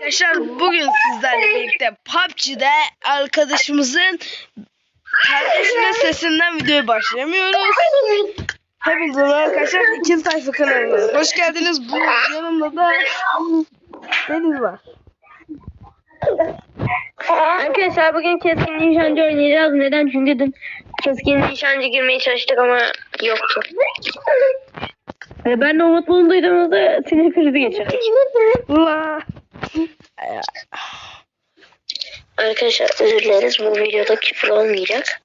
Arkadaşlar bugün sizlerle birlikte PUBG'de arkadaşımızın kardeşinin sesinden videoya başlamıyoruz. Merhaba arkadaşlar. İkinci sayfa kanalına hoş geldiniz. Bu yanımda da Deniz var. Arkadaşlar bugün keskin nişancı oynayacağız. Neden? Çünkü dün keskin nişancı girmeye çalıştık ama yoktu. Ve ben de Umut bunu duyduğumuzda sinir krizi geçirdik. La. Arkadaşlar özür dileriz. Bu videoda küfür olmayacak.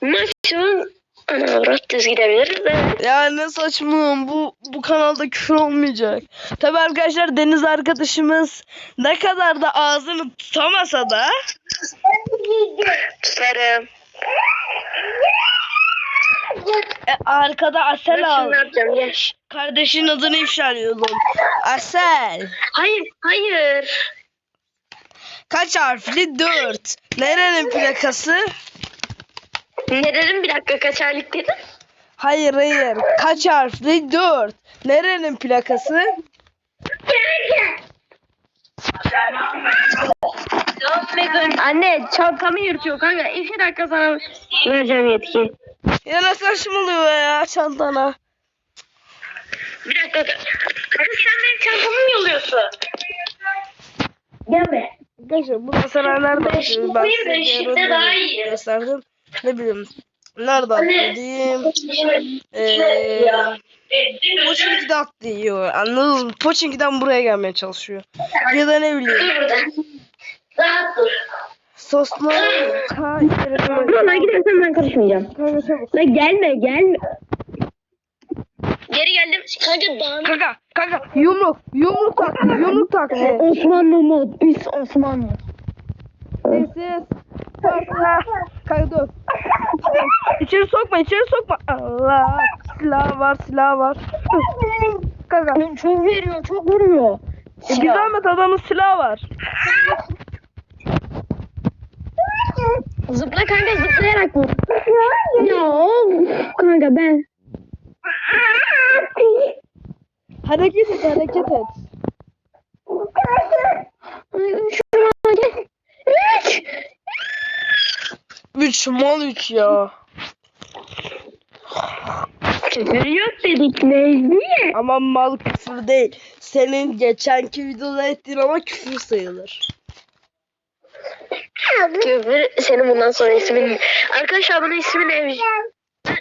Maksimum ana avrat düz gidebiliriz de. Ya ne saçmalığım bu bu kanalda küfür olmayacak. Tabi arkadaşlar Deniz arkadaşımız ne kadar da ağzını tutamasa da Tutarım. E, arkada Asel al. Kardeşin adını ifşa ediyordum. Asel. Hayır, hayır. Kaç harfli? Dört. Nerenin plakası? Ne dedim bir dakika kaç aylık dedim? Hayır hayır. Kaç harfli? Dört. Nerenin plakası? Anne çantamı yırtıyor kanka. İki dakika sana vereceğim yetki. Ya ne saçmalıyor ya çantana? Bir dakika. Kanka sen benim çantamı mı yolluyorsun? Gel be. Arkadaşlar bu mesela nerede Ben atıyor? şimdi Ben size ara daha iyi. gösterdim. Ne bileyim. Nerede diyeyim. Eee... Pochinki'de attı yiyor. Anladınız mı? Pochinki'den buraya gelmeye çalışıyor. Ya da ne bileyim. Rahat dur. Sosla ka Buradan gidersen ben karışmayacağım. Kanka çabuk. La gelme gelme. Geri geldim. Kanka dağın. Kanka kanka yumruk yumruk tak yumruk tak. Osmanlı mod. Biz Osmanlı. Sessiz. Sakla. Kanka dur. İçeri sokma içeri sokma. Allah. Silah var silah var. Kanka. Çok veriyor çok vuruyor. E, bir zahmet adamın silahı var. Zıpla kanka zıplayarak vur. Ya kanka ben. Hareket et hareket et. Şuna gel. Üç. Üç mal üç ya. Küfür yok dedik Necmi. Ama mal küfür değil. Senin geçenki videoda ettiğin ama küfür sayılır. Küfür senin bundan sonra ismin. Arkadaşlar bunun ismi ne?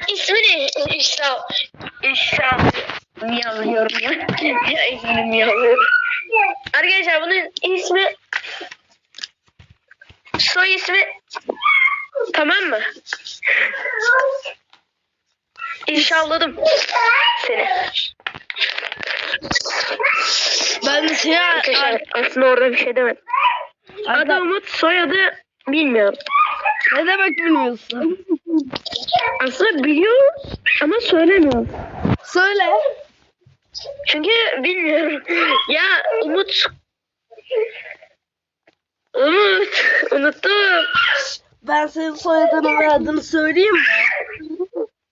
İsmi ne? İşra. İşra. Yazıyorum ya. ya ismini yazıyorum. Arkadaşlar bunun ismi soy ismi tamam mı? İnşalladım seni. Ben şey Arkadaşlar aslında orada bir şey demedim. Adı Umut soyadı bilmiyorum. ne demek bilmiyorsun? Aslında biliyoruz ama söylemiyoruz. Söyle. Çünkü bilmiyorum. Ya Umut. Umut. Unuttum. Ben senin soyadını ve adını söyleyeyim mi?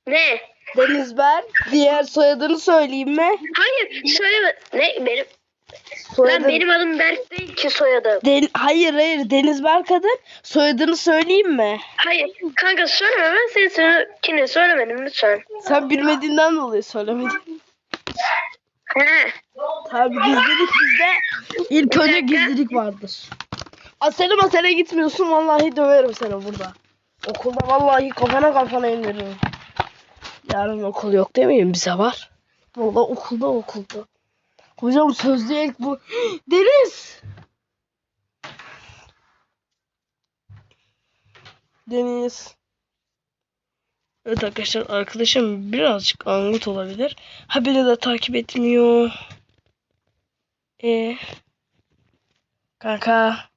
Ne? Denizber. Diğer soyadını söyleyeyim mi? Hayır söyleme. Ne benim? Soyadın... Lan benim adım Berk değil ki soyadım. Den- hayır hayır Denizber kadın. Soyadını söyleyeyim mi? Hayır kanka söyleme ben senin seninkini söylemedim lütfen. Sen bilmediğinden dolayı söylemedin. He. Tabii gizlilik bizde. İlk önce gizlilik vardır. Asele masele gitmiyorsun vallahi döverim seni burada. Okulda vallahi kafana kafana indiririm. Yarın okul yok demeyin bize var. Valla okulda okulda. Hocam sözlüğe ilk bu. Deniz. Deniz. Evet arkadaşlar arkadaşım birazcık angut olabilir. Ha beni de takip etmiyor. E Kanka.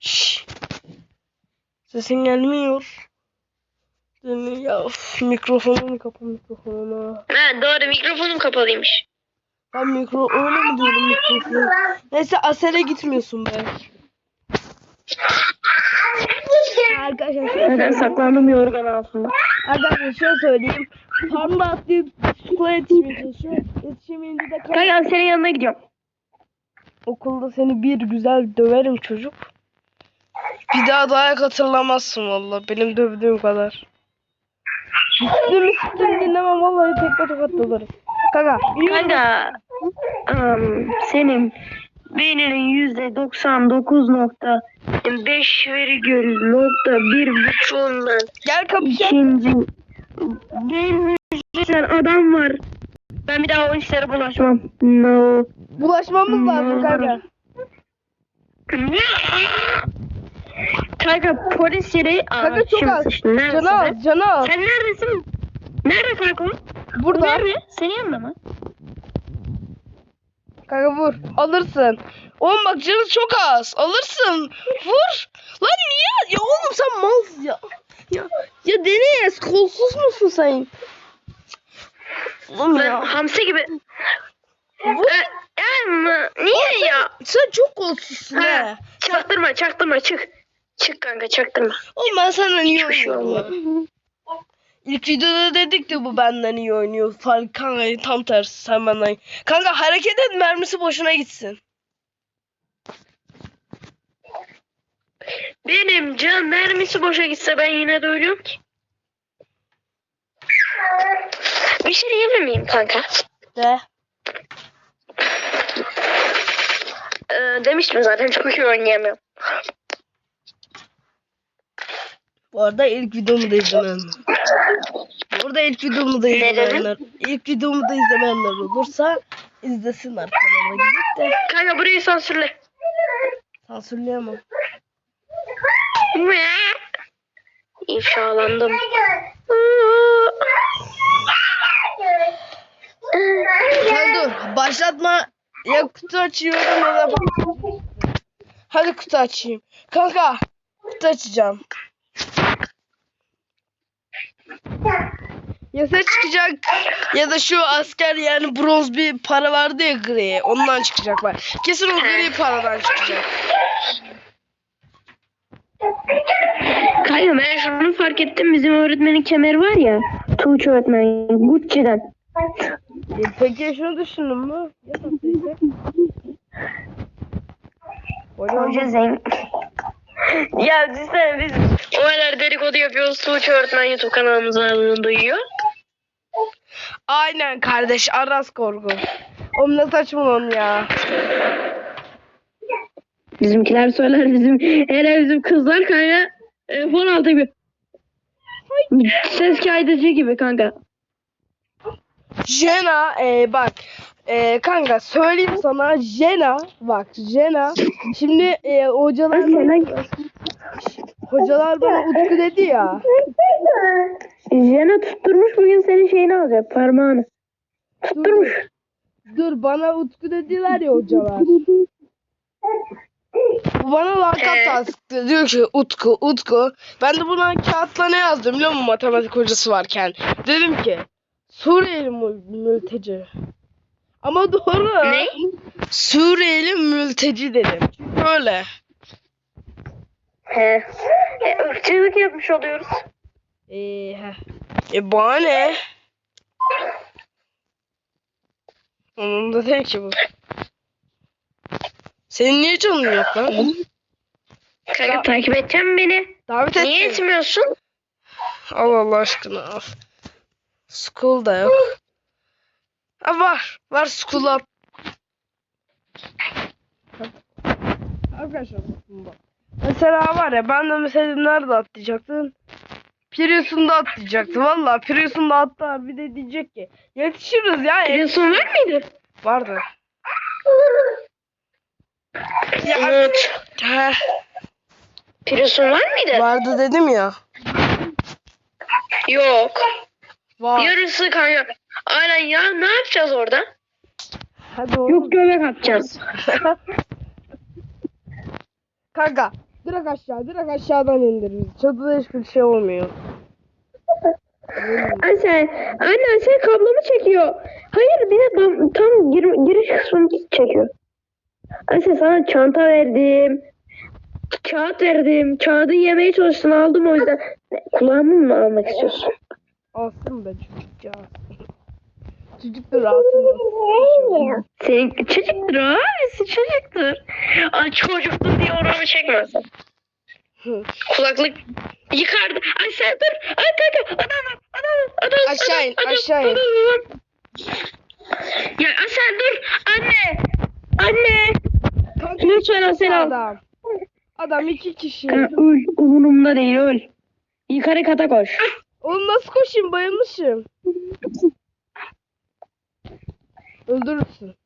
Şş. Sesin gelmiyor. Ya of, mikrofonunu kapa mikrofonunu. Ha doğru mikrofonum kapalıymış. Ben mikro öyle mi diyorum mikrofonu? Neyse Asel'e gitmiyorsun be. Arkadaşlar şöyle Neden saklandım yorgan altında? Arkadaşlar şöyle söyleyeyim. Panda atlayıp çikola yetişmeye çalışıyor. Yetişemeyince de Kanka senin yanına gidiyorum. Okulda seni bir güzel döverim çocuk. Bir daha dayak hatırlamazsın valla benim dövdüğüm kadar. Üstümü üstümü dinlemem vallahi tekme tokat döverim. Kanka. Kanka ım, senin beyninin yüzde 99.5 virgül nokta bir buçuğundan Gel kapışalım. ikinci beyin hücresinden adam var. Ben bir daha o işlere bulaşmam. No. Bulaşmamız lazım kanka. Kanka polis yeri Kanka çok az. Canı sen? az, canı. Sen neredesin? Nerede kanka? Burada. Nerede? Senin yanında mı? Kanka vur. Alırsın. Oğlum bak canı çok az. Alırsın. Vur. Lan niye? Ya oğlum sen malsın ya. Ya, ya Deniz kolsuz musun sen? Oğlum Ben ya. hamsi gibi. Ee, Emma, niye ya? Sen çok kolsuzsun ha. çaktırma çaktırma çık. Çık kanka çaktırma. Oğlum ben senden iyi Hiçbir şey oynuyorum. İlk videoda dedik de bu benden iyi oynuyor. Fark kanka tam tersi sen benden. Kanka hareket et mermisi boşuna gitsin. Benim can mermisi boşa gitse ben yine de ölüyorum ki. Bir şey diyebilir miyim kanka? De. Ee, demiştim zaten çok iyi oynayamıyorum. Bu arada ilk videomu da izlemeyenler. Burada ilk videomu da izlemeyenler. İlk videomu da izlemeyenler olursa izlesinler kanalıma gidip de Kanka burayı sansürle. sansürleyemem. İfşalandım. Sen dur başlatma. Ya kutu açıyorum ya da Hadi kutu açayım. Kanka kutu açacağım. Ya sen çıkacak ya da şu asker yani bronz bir para vardı ya gri. Ondan çıkacak var. Kesin o gri paradan çıkacak. Kanka ben şunu fark ettim. Bizim öğretmenin kemeri var ya. Tuğçe öğretmen. Gucci'den. E, peki şunu düşündün mü? Tuğçe zengin. ya düşünsene biz o kadar dedikodu yapıyoruz. Tuğçe öğretmen YouTube kanalımızdan duyuyor. Aynen kardeş Aras Korku. Oğlum ne saçmalıyorsun ya. Bizimkiler söyler bizim hele bizim kızlar kanka e, fon altı gibi. Ses kaydedici gibi kanka. Jena e, bak e, kanka söyleyeyim sana Jena bak Jena şimdi e, hocalar hocalar bana Utku dedi ya Jena tutturmuş bugün senin şeyini alacak parmağını. Tutturmuş. dur bana Utku dediler ya hocalar bu bana lakap Evet. taktı diyor ki Utku Utku ben de buna kağıtla ne yazdım biliyor musun matematik hocası varken dedim ki Suriyeli mü- mülteci ama doğru Ne? Suriyeli mülteci dedim çünkü öyle He. E, ırkçılık yapmış oluyoruz. Ee, heh. e bana ne? Onun da değil ki bu. Senin niye canın yok lan? Kanka takip edeceğim beni. Davet et. Niye beni. etmiyorsun? Allah Allah aşkına al. School da yok. Ha var. Var school at. Arkadaşlar bak. Mesela var ya ben de mesela nerede atlayacaktın? Prius'unda atlayacaktı. Valla Prius'unda atlar. Bir de diyecek ki yetişiriz ya. Biliyorsun var mıydı? Vardı. Ya. Heh, Biliyorsun var mıydı? vardı dedim ya. Yok. Var. Yarısı kanka. Aynen ya ne yapacağız orada? Hadi oğlum. göbek atacağız. Kanka direkt aşağı direkt aşağıdan indir bizi. Çatıda hiçbir şey olmuyor. Anne, anne sen kablomu çekiyor. Hayır bir de tam, tam gir, giriş kısmını çekiyor. Anne sana çanta verdim. Kağıt verdim. Kağıdı yemeye çalıştın aldım o yüzden. Kulağımı mı almak istiyorsun? Alsın be çocuk ya. Çocuktur rahatım. Senin çocuktur o. Birisi çocuktur. Ay çocuktur diye oranı çekmesin. Kulaklık yıkardı. Ay sen dur. Ay kanka. Adam adam adam. Aşağı in, aşağı in. Ya Asel dur. Anne. Anne. Lütfen Asel al. Adam. Adam iki kişi. Öl. Umurumda değil öl. Yukarı kata koş. Oğlum nasıl koşayım bayılmışım. Öldürürsün.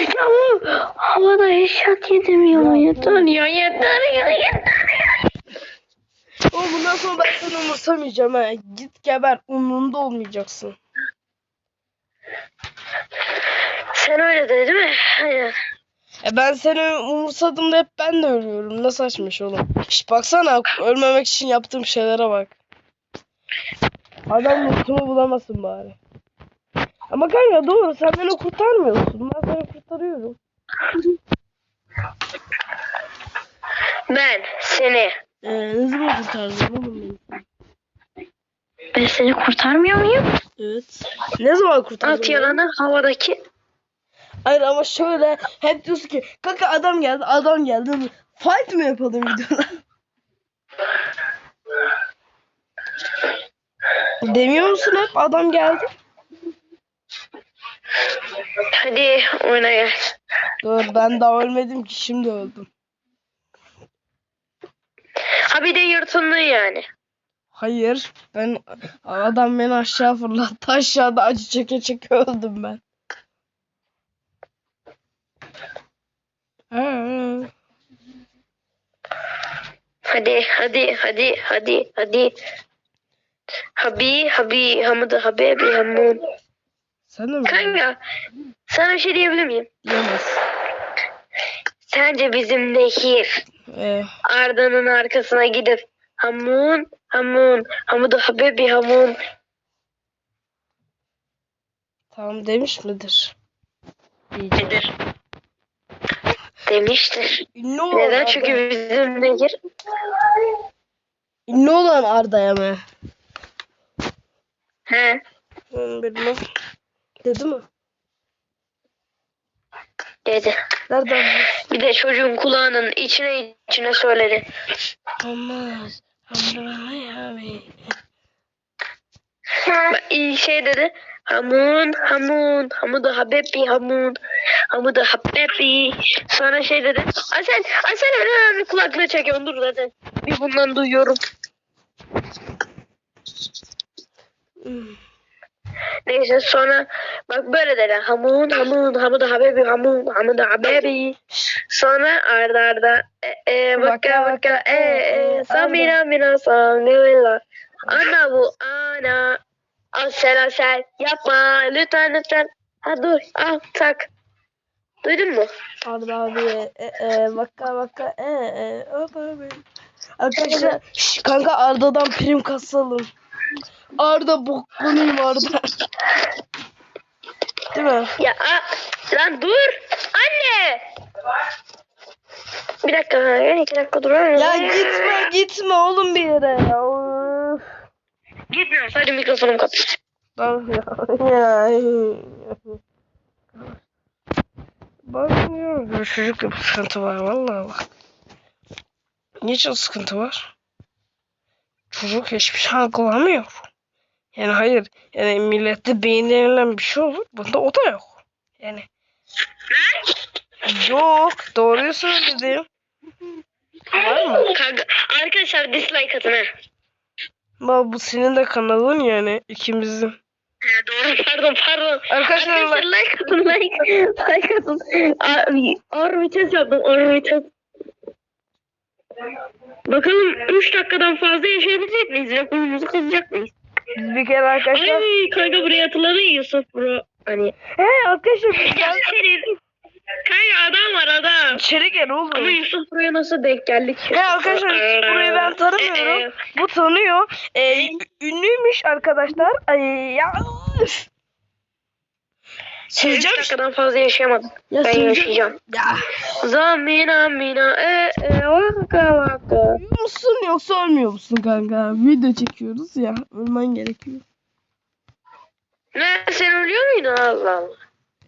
Ya bu havada yedim ya. Yeter ya yeter ya yeter. Oğlum bundan sonra ben seni umursamayacağım ha. Git geber umurumda olmayacaksın. Sen öyle de değil mi? Hayır. E ben seni umursadığımda hep ben de ölüyorum. Ne saçma şey oğlum. Şş baksana ölmemek için yaptığım şeylere bak. Adam mutlumu bulamasın bari. Ama kanka doğru sen beni kurtarmıyorsun. Ben seni kurtarıyorum. Ben seni. Ee, ne zaman kurtardın oğlum beni? Ben seni kurtarmıyor muyum? Evet. Ne zaman kurtardın? At yalanı havadaki. Hayır ama şöyle hep diyorsun ki kanka adam geldi adam geldi. Fight mı yapalım videoda? Demiyor musun hep adam geldi? Hadi oyna gel. Dur ben daha ölmedim ki şimdi öldüm. Ha bir de yırtındın yani. Hayır ben adam beni aşağı fırlattı aşağıda acı çeke çeke öldüm ben. Hadi hadi hadi hadi hadi. Habi habi hamudu habibi hamun. sen de mi? Kanka sana bir şey diyebilir miyim? Diyemez. Sence bizim Nehir Ee, Arda'nın arkasına gidip hamun hamun hamudu habibi hamun tamam demiş midir? İyice. nedir? Demiştir. Ünlü olan Neden? Arda- Çünkü bizim Nehir Ünlü olan Arda'ya mı? He Hmm, bilmem. Dedi mi? dedi. Nereden Bir de çocuğun kulağının içine içine söyledi. Olmaz. Abi. İlk şey dedi. Hamun, hamun, hamudu habibi, hamun, hamudu habibi. Sonra şey dedi. Asel, Asel öyle kulaklığı çekiyorsun dur zaten. Bir bundan duyuyorum. Neyse sonra bak böyle dedi. Hamun, hamun, hamudu habibi, hamun, hamudu habibi. Sonra arda arda e, e, vaka vaka e, e, samira mina samira. Ana bu ana. Asel asel yapma lütfen lütfen. Ha dur al tak. Duydun mu? Arda abi. E, e, vaka vaka. E, e, abi. Arkadaşlar şş, kanka Arda'dan prim kasalım. Arda boklanayım Arda. Değil mi? Ya a, lan dur. Anne. Bir dakika. ya, iki dakika dur. Ya gitme gitme oğlum bir yere ya. Of. Gitmiyorum. Sadece mikrofonumu kapat. Bak ya. ya. Bak ya. Çocukta bir sıkıntı var vallahi bak. Niçin sıkıntı var? Çocuk hiçbir şey algılamıyor. Yani hayır. Yani millette beyin denilen bir şey olur. Bunda o da yok. Yani. Yok. Doğruyu söyledim. Var mı? Kanka, arkadaşlar dislike atın ha. Bak bu senin de kanalın yani ikimizin. He, doğru pardon pardon. Arkadaşlar Arkadaşlar like atın like. Like atın. Abi, Ağır vites yaptım ağır vites. Bakalım 3 dakikadan fazla yaşayabilecek miyiz? Rekorumuzu kızacak mıyız? biz bir kere arkadaşlar. Ay kanka buraya hatırladın Yusuf bro. Hani. He arkadaşlar ben senin. Kanka adam var adam. içeri gel Ama oğlum. Yusuf buraya nasıl denk geldik? He arkadaşlar burayı ben tanımıyorum. Bu tanıyor. Ee, ünlüymüş arkadaşlar. Ay ya. Sığacağım. Üç dakikadan fazla yaşayamadım. Ya ben sığacağım. yaşayacağım. Ya. Zamina mina e e vaka vaka. Musun yoksa ölmüyor musun kanka? Video çekiyoruz ya. Ölmen gerekiyor. Ne sen ölüyor muydun Allah Allah.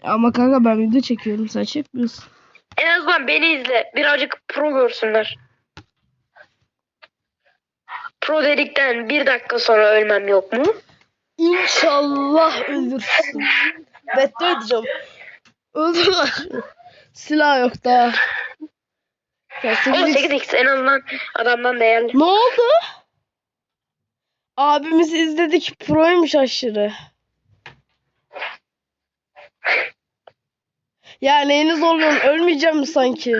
Ama kanka ben video çekiyorum. Sen çekmiyorsun. En azından beni izle. Birazcık pro görsünler. Pro dedikten bir dakika sonra ölmem yok mu? İnşallah öldürsün. Beddua edeceğim. Öldürler. Silah yok daha. Ya sekiz- 18x en azından adamdan değerli. Ne oldu? Abimiz izledik. Proymuş aşırı. Ya neyini zorluyorsun? Ölmeyeceğim mi sanki?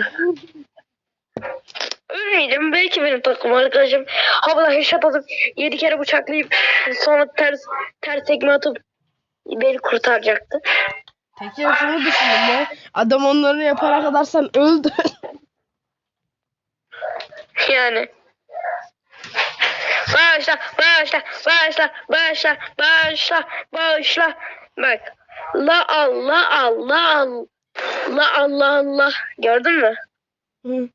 Ölmeyeceğim. Belki benim takım arkadaşım havada headshot atıp 7 kere bıçaklayıp sonra ters ters tekme atıp beni kurtaracaktı. Peki şunu düşündüm ya. Adam onları yapana kadar sen öldün. Yani. Bağışla, bağışla, bağışla, bağışla, bağışla, bağışla. Bak. La Allah Allah Allah. La Allah Allah. Gördün mü? Hı.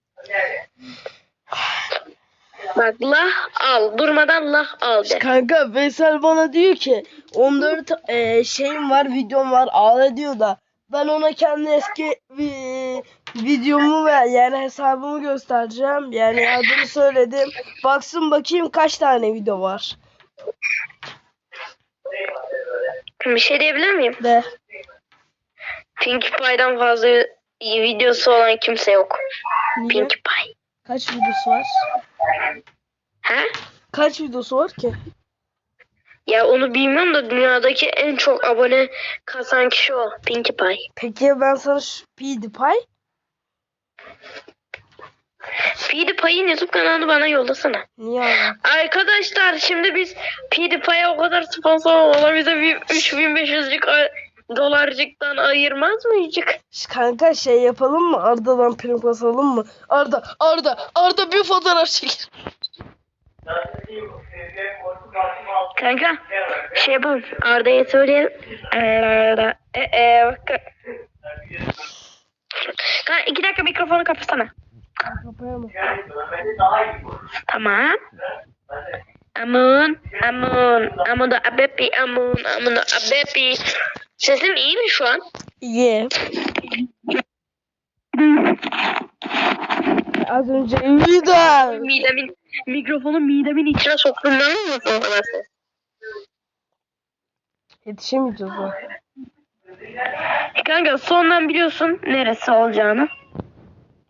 Bak la al. Durmadan la al de. Kanka Veysel bana diyor ki 14 e, şeyim var videom var ağla diyor da ben ona kendi eski vi- videomu ve yani hesabımı göstereceğim. Yani adını söyledim. Baksın bakayım kaç tane video var. Bir şey diyebilir miyim? De. Pinkie Pie'dan fazla iyi videosu olan kimse yok. Niye? Pinkie Pie. Kaç videosu var? He? Kaç videosu var ki? Ya onu bilmiyorum da dünyadaki en çok abone kasan kişi o. Pinkie Pie. Peki ben sana şu PewDiePie PewDiePie'in YouTube kanalını bana yollasana. niye aldın? Arkadaşlar şimdi biz PewDiePie'ye o kadar sponsor olan bize bir 3500'lük a- dolarcıktan ayırmaz mıydık? Ş- Kanka şey yapalım mı? Arda'dan prim basalım mı? Arda, Arda, Arda bir fotoğraf çekir. Kanka şey yapalım Arda'ya söyleyelim. Arda. E, e, bak. Kanka iki dakika mikrofonu kapatsana. Kapayamam. Tamam. Amun, amun, amun da abepi, amun, amun da abepi. Sesim iyi mi şu an? Ye. Az önce vida. Midemin, mikrofonu midemin içine soktum. Bana ses? Yetişemeyeceğiz o. E kanka sondan biliyorsun neresi olacağını.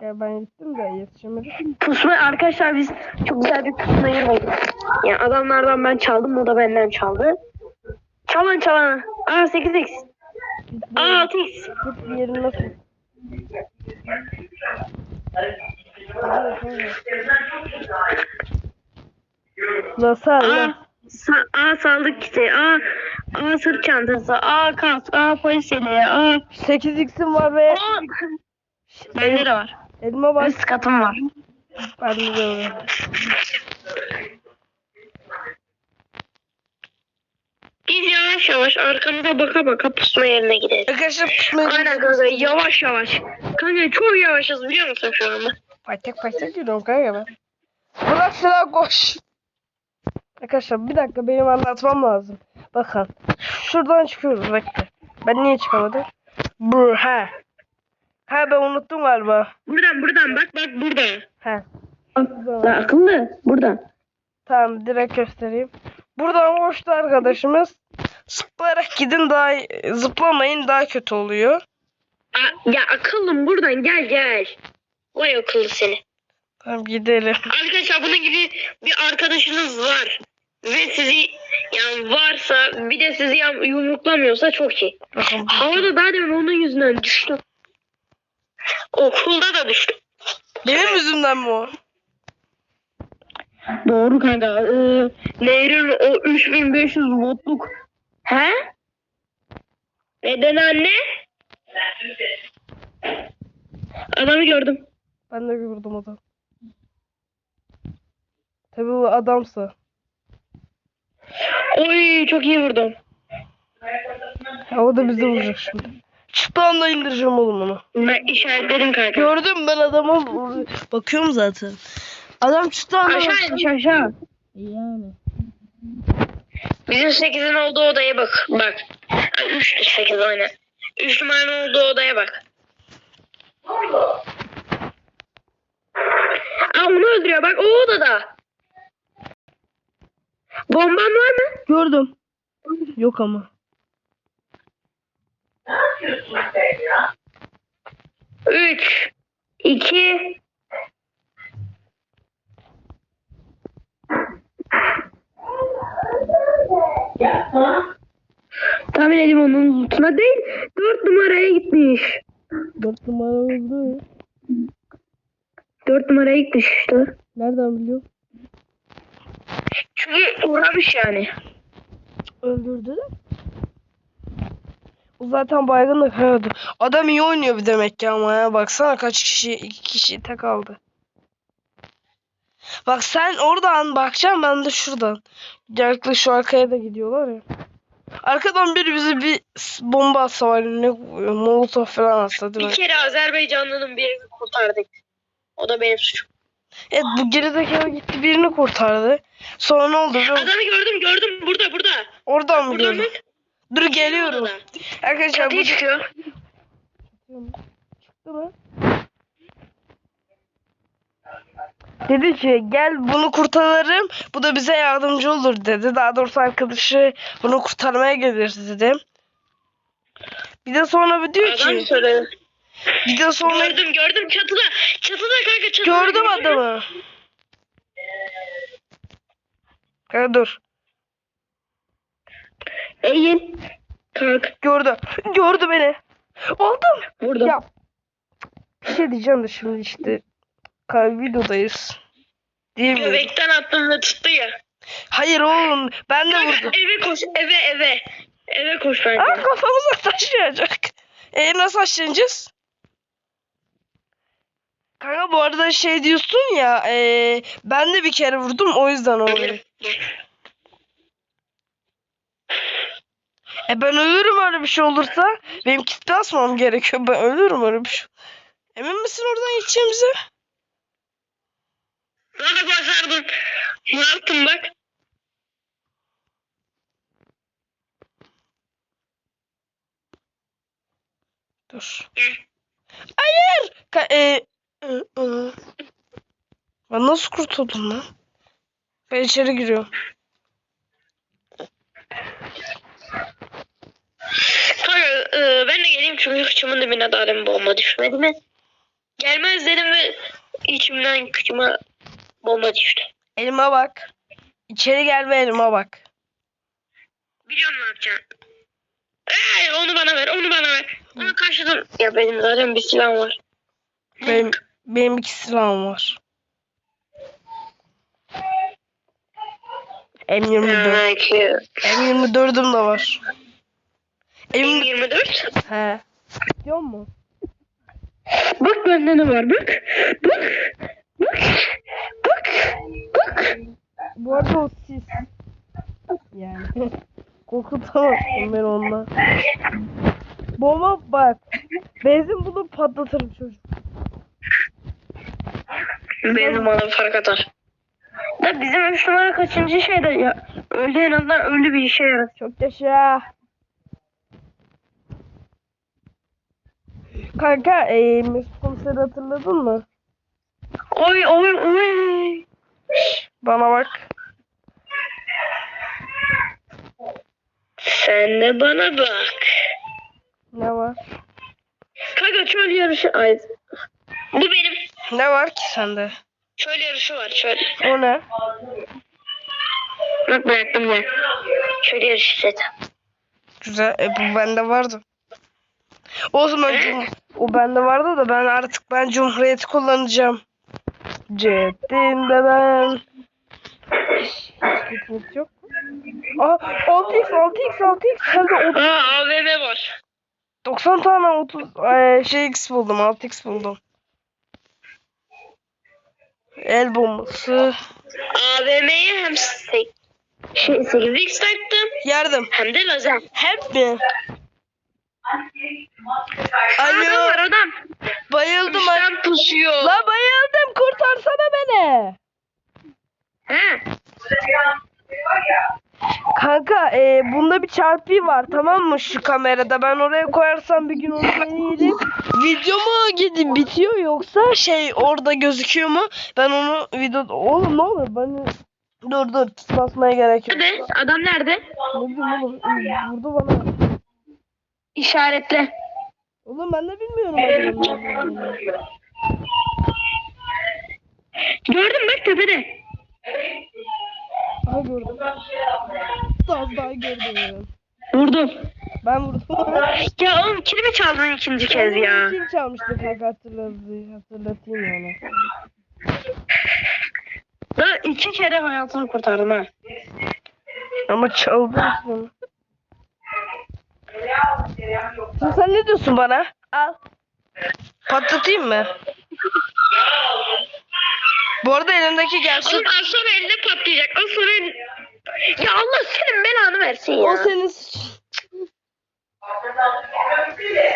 Ya ben gittim de yetişemedim. Pusma arkadaşlar biz çok güzel bir pusma bulduk. Yani adamlardan ben çaldım o da benden çaldı. Çalın çalın. Aa 8x. Aa 6x. Git bir yerine nasıl? Nasıl sa- aa sağlık kiti. Aa, aa sırt çantası. Aa kask. Aa polis yeleği. Aa. 8x'im var ve Aa. Bende de var. elma var. Üst katım var. Bende de var. Biz yavaş yavaş arkamıza baka baka pusma yerine gidelim. Arkadaşlar pişmeyi Aynen kanka yavaş yavaş. Kanka çok yavaşız biliyor musun şu anda? Paytak paytak gidiyorum kanka ben. Bırak silah koş. Arkadaşlar bir dakika benim anlatmam lazım. Bakın. Şuradan çıkıyoruz bekle. Ben niye çıkamadım? Bu he. Ha ben unuttum galiba. Buradan buradan bak bak burada. He. La akıllı buradan. Tamam direkt göstereyim. Buradan koştu arkadaşımız. Zıplayarak gidin daha zıplamayın daha kötü oluyor. Aa, ya akıllım buradan gel gel. Vay akıllı seni. Tamam gidelim. Arkadaşlar bunun gibi bir arkadaşınız var. Ve sizi yani varsa bir de sizi yumruklamıyorsa çok iyi. Havada daha demin onun yüzünden düştüm. Okulda da düştüm. Benim yüzümden mi o? Doğru kanka. Ee, Nehrin o 3500 voltluk. He? Neden anne? Adamı gördüm. Ben de gördüm adam. Tabii bu adamsa. Oy çok iyi vurdum. Ha, o da bizi vuracak şimdi. Çıktı anda indireceğim oğlum onu. Ben işaretledim kanka. Gördüm ben adama bakıyorum zaten. Adam çıktı anda. Aşağı inmiş aşağı. Yani. Bizim 8'in olduğu odaya bak. Bak. 3'lü 8 aynen. 3 numaranın olduğu odaya bak. Aa onu öldürüyor bak o odada. Bomban var mı? Gördüm. Yok ama. Üç, iki, Tahmin edeyim onun lootuna değil. Dört numaraya gitmiş. Dört numara oldu. Dört numaraya gitmiş işte. Nereden biliyorum? Çünkü uğramış yani. Öldürdü. O zaten baygınlık herhalde. Adam iyi oynuyor bir demek ki ama ya. Baksana kaç kişi, iki kişi tek aldı. Bak sen oradan bakacaksın ben de şuradan. Genellikle şu arkaya da gidiyorlar ya. Arkadan biri bize bir bomba atsa var ne molotof falan atsa değil Bir mi? kere Azerbaycanlı'nın birini kurtardık. O da benim suçum. Evet bu gerizekalı gitti birini kurtardı. Sonra ne oldu? Adamı gördüm gördüm burada burada. Oradan mı Burada mı? gördün? Dur geliyorum. Arkadaşlar bu çıkıyor. Çıktı mı? Dedi ki gel bunu kurtarırım. Bu da bize yardımcı olur dedi. Daha doğrusu arkadaşı bunu kurtarmaya gelir dedi. Bir de sonra bir diyor Adam ki bir de sonra Gördüm gördüm çatıda. Çatıda kanka çatıda. gördüm adamı. Kanka dur. Eğil. Kalk. Gördü. Gördü beni. Oldum. Burada. Ya bir şey diyeceğim de şimdi işte videodayız. Değil mi? Göbekten ve tuttu ya. Hayır oğlum ben de Kanka vurdum. eve koş eve eve. Eve koş bence. Aa, kafamıza taş yağacak. E nasıl aşlanacağız? Kanka bu arada şey diyorsun ya e, ben de bir kere vurdum o yüzden oluyor. E ben ölürüm öyle bir şey olursa. Benim kitle asmam gerekiyor. Ben ölürüm öyle bir şey. Emin misin oradan gideceğimize? Daha başardın. Ne yaptın bak. Dur. Hayır. Ka- e, ı- ı. ben nasıl kurtuldum lan? Ben içeri giriyorum. Kanka e, ben de geleyim çünkü kıçımın dibine daha demin bomba düşmedi mi? Gelmez dedim ve içimden kıçıma bomba düştü. Elime bak. İçeri gel ve elime bak. Biliyorum ne yapacaksın. Ee, onu bana ver, onu bana ver. Onu karşıdan... Ya benim zaten bir silahım var. Benim, benim iki silahım var. M24. Peki. M24'üm de var. M... 24. He. Biliyor musun? Bak bende ne var bak. Bak. Bak. Bu arada o sis. Yani. Korkutamazsın ben ondan. Bomba bak. Benzin bulup patlatırım çocuk. Benim bana fark atar. Da bizim üç numara kaçıncı şeyde ya? Öldü en azından öldü bir işe yarar. Çok yaşa. Kanka e, Mesut komiseri hatırladın mı? Oy oy oy. Bana bak. Sen de bana bak. Ne var? Kanka çöl yarışı. Ay. Bu benim. Ne var ki sende? Çöl yarışı var çöl. O ne? Bak bıraktım ben. Çöl yarışı seti. Güzel. E, bu bende vardı. O zaman o bende vardı da ben artık ben Cumhuriyet kullanacağım. Cebimde ben. Hiç yok. Aa, 6x 6x 6x hem de 30. Ha AVM var. 90 tane 30 ay, e, şey x buldum 6x buldum. El bombası. AVM'ye hem 8 şey, 8x taktım. Yardım. Hem de lazer. Hep mi? Alo. Adam var adam. Bayıldım. Adam pusuyor. Lan Kanka e, bunda bir çarpı var tamam mı şu kamerada ben oraya koyarsam bir gün onu deneyelim. Video mu gidip bitiyor yoksa şey orada gözüküyor mu? Ben onu video oğlum ne olur bana dur dur basmaya gerek yok. Nerede? Adam nerede? Ne bileyim oğlum vurdu bana. İşaretle. Oğlum ben de bilmiyorum. Gördüm bak tepede. Aha gördüm. Az daha gördüm. Vurdum. Ben vurdum. Ya oğlum kilimi çaldın ikinci kez ya. Kim çalmıştı kanka hatırladı, hatırlatayım yani. Da iki kere hayatını kurtardım ha. Ama çaldı sonra. Şimdi sen ne diyorsun bana? Al. Patlatayım mı? Bu arada elimdeki gelsin. Oğlum az sonra elinde patlayacak. Az sonra. Ya Allah senin belanı versin ya. O senin suçun.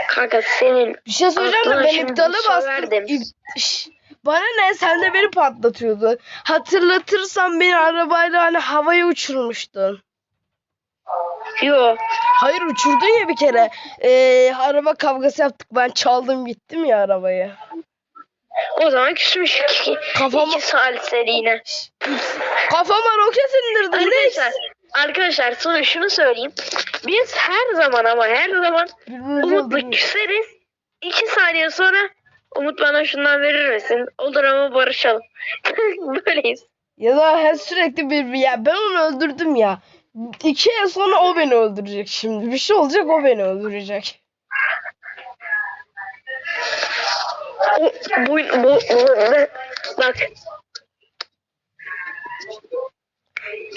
Kanka senin. Bir şey söyleyeceğim de Aklına ben şimdi iptale bir şey bastım. verdim. İp- Şş, Bana ne sen de beni patlatıyordun. Hatırlatırsan beni arabayla hani havaya uçurmuştun. Yo. Hayır uçurdun ya bir kere. Ee, araba kavgası yaptık. Ben çaldım gittim ya arabayı. O zaman küsmüş. İki, Kafama- iki saliseliğine. Kafama roket indirdin. Arkadaşlar. Arkadaşlar sonra şunu söyleyeyim. Biz her zaman ama her zaman Umut'la küseriz. İki saniye sonra Umut bana şundan verir misin? Olur ama barışalım. Böyleyiz. Ya da her sürekli bir ya ben onu öldürdüm ya. İki ay sonra o beni öldürecek şimdi. Bir şey olacak o beni öldürecek. Bu, bu, bu, bak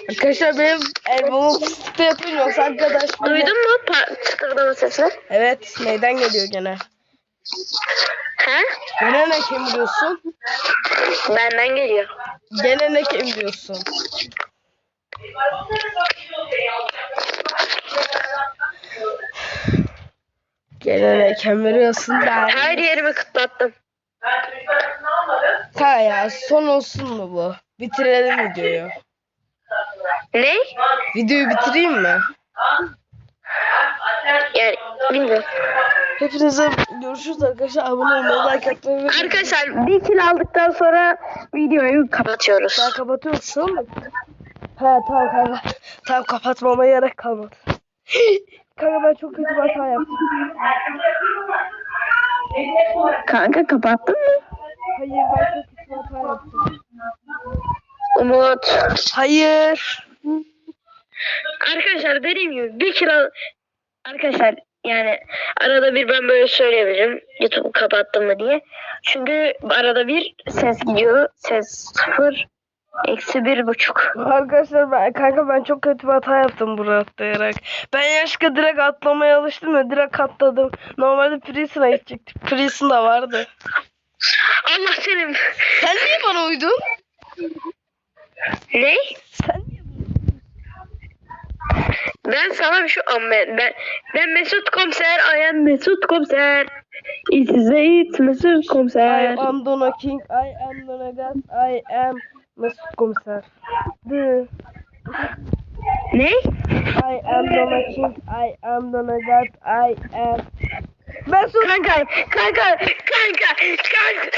Arkadaşlar benim elbamı fıstıkta yapın yoksa arkadaş duydun mu çıtırdama sesini? Evet neyden geliyor gene? He? Gene ne kim diyorsun? Benden geliyor. Gene ne kim diyorsun? Gene ne kim veriyorsun ben? Her yerimi kıtlattım. Ha ya son olsun mu bu? Bitirelim videoyu. Ne? Videoyu bitireyim mi? Yani bilmiyorum. Hepinize görüşürüz arkadaşlar. Abone olmayı, like atmayı ve... Arkadaşlar bir kill aldıktan sonra videoyu kapatıyoruz. Ben kapatıyorum şu an mı? He tamam kanka. Tamam kapatmama gerek kalmadı. kanka ben çok kötü bir hata yaptım. Kanka kapattın mı? Hayır ben çok kötü bir hata yaptım. Umut. Hayır. Arkadaşlar dediğim gibi bir kill al... Arkadaşlar yani arada bir ben böyle söyleyebilirim. YouTube'u kapattım mı diye. Çünkü arada bir ses gidiyor. Ses sıfır. Eksi bir buçuk. Arkadaşlar ben kanka ben çok kötü bir hata yaptım buraya atlayarak. Ben yaşka direkt atlamaya alıştım ya direkt atladım. Normalde Prison'a gidecektik. Prison da vardı. Allah senin. Sen niye bana uydun? Ne? Sen niye Ben sana bir şu an ben, ben, Mesut Komiser, I am Mesut Komiser. It is it Mesut I Komiser. am Dona King, I am Dona God, I am Mesut Komiser. The, Ne? I am Dona King, I am Dona God, I am Mesut. Kanka, kanka, kanka, kanka.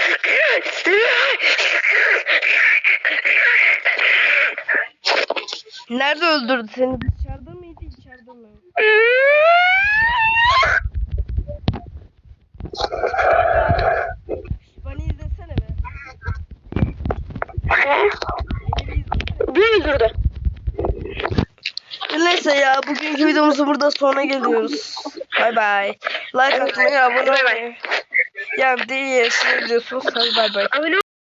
Nerede öldürdü seni? Dışarıda mıydı, içeride mi? Bana izlesene be. Beni bir izlesene. Bir öldürdü. Neyse ya bugünkü videomuzun burada sonuna geliyoruz. Bay bay. Like atmayı, abone olmayı. Ya değil, siz biliyorsunuz. Hadi bay bay.